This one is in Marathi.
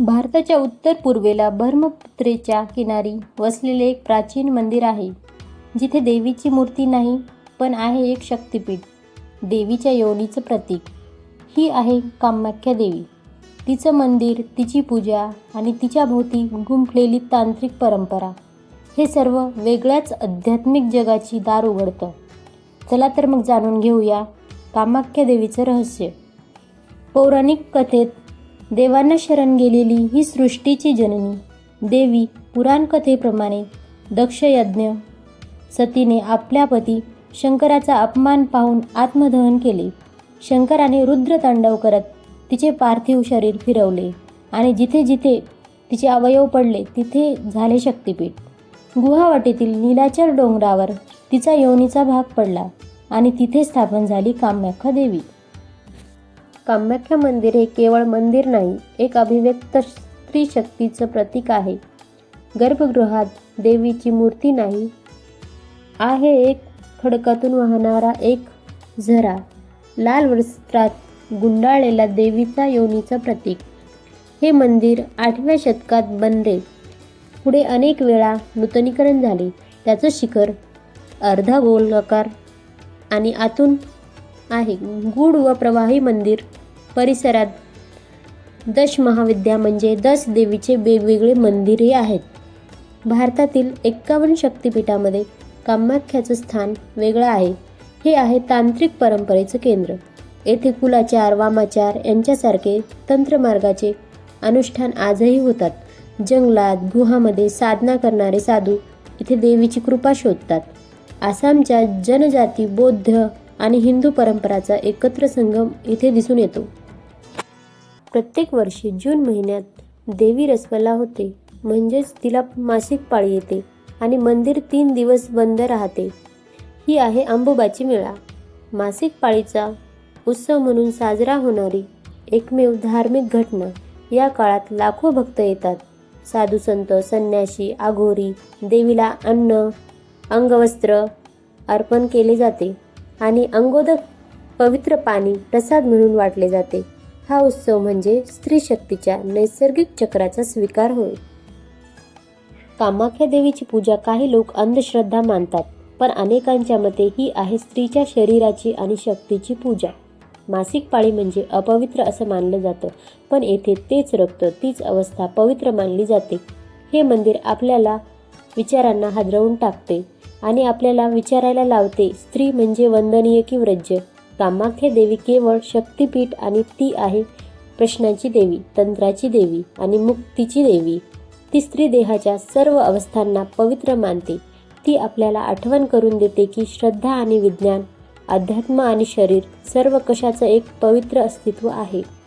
भारताच्या उत्तर पूर्वेला ब्रह्मपुत्रेच्या किनारी वसलेले एक प्राचीन मंदिर आहे जिथे देवीची मूर्ती नाही पण आहे एक शक्तिपीठ देवीच्या योनीचं प्रतीक. ही आहे कामाख्या देवी. तिचं मंदिर तिची पूजा आणि तिच्या भोवती गुंफलेली तांत्रिक परंपरा हे सर्व वेगळ्याच आध्यात्मिक जगाची दार उघडतं. चला तर मग जाणून घेऊया कामाख्या देवीचं रहस्य. पौराणिक कथेत देवांना शरण गेलेली ही सृष्टीची जननी. देवी पुराणकथेप्रमाणे दक्षयज्ञ. सतीने आपल्या पती शंकराचा अपमान पाहून आत्मदहन केले. शंकराने रुद्रतांडव करत तिचे पार्थिव शरीर फिरवले आणि जिथे जिथे तिचे अवयव पडले तिथे झाले शक्तिपीठ. गुहावाटेतील नीलाचल डोंगरावर तिचा योनीचा भाग पडला आणि तिथे स्थापन झाली कामाख्या देवी. कामाख्या मंदिर हे केवळ मंदिर नाही एक अभिव्यक्त स्त्री शक्तीचं प्रतीक आहे. गर्भगृहात देवीची मूर्ती नाही आहे एक खडकातून वाहणारा एक झरा. लाल वस्त्रात गुंडाळलेला देवीचा योनीचं प्रतीक. हे मंदिर आठव्या शतकात बनले. पुढे अनेक वेळा नूतनीकरण झाले. त्याचं शिखर अर्धा गोलाकार आणि आतून आहे. गूढ व प्रवाही मंदिर परिसरात दश महाविद्या म्हणजे दस देवीचे वेगवेगळे मंदिरे आहेत. भारतातील एक्कावन्न शक्तिपीठामध्ये कामाख्याचं स्थान वेगळं आहे. हे आहे तांत्रिक परंपरेचं केंद्र. येथे कुलाचार वामाचार यांच्यासारखे तंत्रमार्गाचे अनुष्ठान आजही होतात. जंगलात गुहामध्ये साधना करणारे साधू इथे देवीची कृपा शोधतात. आसामच्या जनजाती बौद्ध आणि हिंदू परंपराचा एकत्र संगम इथे दिसून येतो. प्रत्येक वर्षी जून महिन्यात देवी रसवला होते. म्हणजेच तिला मासिक पाळी येते आणि मंदिर तीन दिवस बंद राहते. ही आहे अंबोबाची मेळा. मासिक पाळीचा उत्सव म्हणून साजरा होणारी एकमेव धार्मिक घटना या काळात लाखो भक्त येतात. साधू संत संन्याशी आघोरी देवीला अन्न अंगवस्त्र अर्पण केले जाते. आणि अंगोदक पवित्र पाणी प्रसाद म्हणून वाटले जाते. हा उत्सव म्हणजे स्त्री शक्तीच्या नैसर्गिक चक्राचा स्वीकार होय. कामाख्या देवीची पूजा काही लोक अंधश्रद्धा मानतात पण अनेकांच्या मते ही आहे स्त्रीच्या शरीराची आणि शक्तीची पूजा. मासिक पाळी म्हणजे अपवित्र असं मानलं जातं पण येथे तेच रक्त तीच अवस्था पवित्र मानली जाते. हे मंदिर आपल्याला विचारांना हादरवून टाकते. आणि आपल्याला विचारायला लावते स्त्री म्हणजे वंदनीय की व्रज्य? कामाख्या देवी केवळ शक्तिपीठ आणि ती आहे प्रश्नाची देवी तंत्राची देवी आणि मुक्तीची देवी. ती स्त्री देहाच्या सर्व अवस्थांना पवित्र मानते. ती आपल्याला आठवण करून देते की श्रद्धा आणि विज्ञान अध्यात्म आणि शरीर सर्व कशाचं एक पवित्र अस्तित्व आहे.